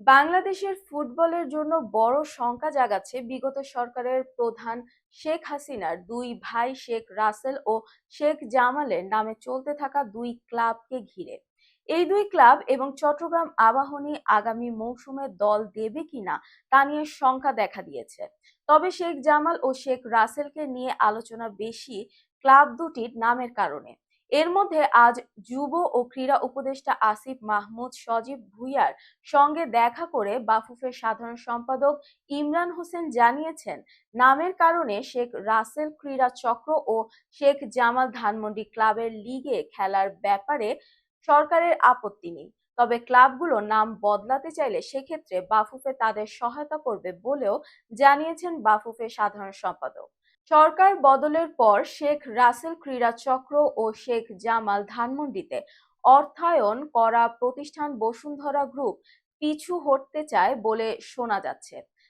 বাংলাদেশের ফুটবলের জন্য বড় শঙ্কা জাগাচ্ছে বিগত সরকারের প্রধান শেখ হাসিনার দুই ভাই শেখ রাসেল ও শেখ জামালের নামে চলতে থাকা দুই ক্লাবকে ঘিরে। এই দুই ক্লাব এবং চট্টগ্রাম আবাহনী আগামী মৌসুমে দল দেবে কিনা তা নিয়ে শঙ্কা দেখা দিয়েছে। তবে শেখ জামাল ও শেখ রাসেলকে নিয়ে আলোচনা বেশি ক্লাব দুটির নামের কারণে। এর মধ্যে আজ যুব ও ক্রীড়া উপদেষ্টা আসিফ মাহমুদ সজীব ভুইয়ার সঙ্গে দেখা করে বাফুফের সাধারণ সম্পাদক ইমরান হোসেন জানিয়েছেন, নামের কারণে শেখ রাসেল ক্রীড়া চক্র ও শেখ জামাল ধানমন্ডি ক্লাবের লিগে খেলার ব্যাপারে সরকারের আপত্তি নেই। তবে ক্লাবগুলো নাম বদলাতে চাইলে সেক্ষেত্রে বাফুফে তাদের সহায়তা করবে বলেও জানিয়েছেন বাফুফের সাধারণ সম্পাদক। সরকার বদলের পর শেখ রাসেল ক্রীড়া চক্র ও শেখ জামাল ধানমন্ডিতে অর্থায়ন করা প্রতিষ্ঠান বসুন্ধরা গ্রুপ পিছু হটতে চায় বলে শোনা যাচ্ছে।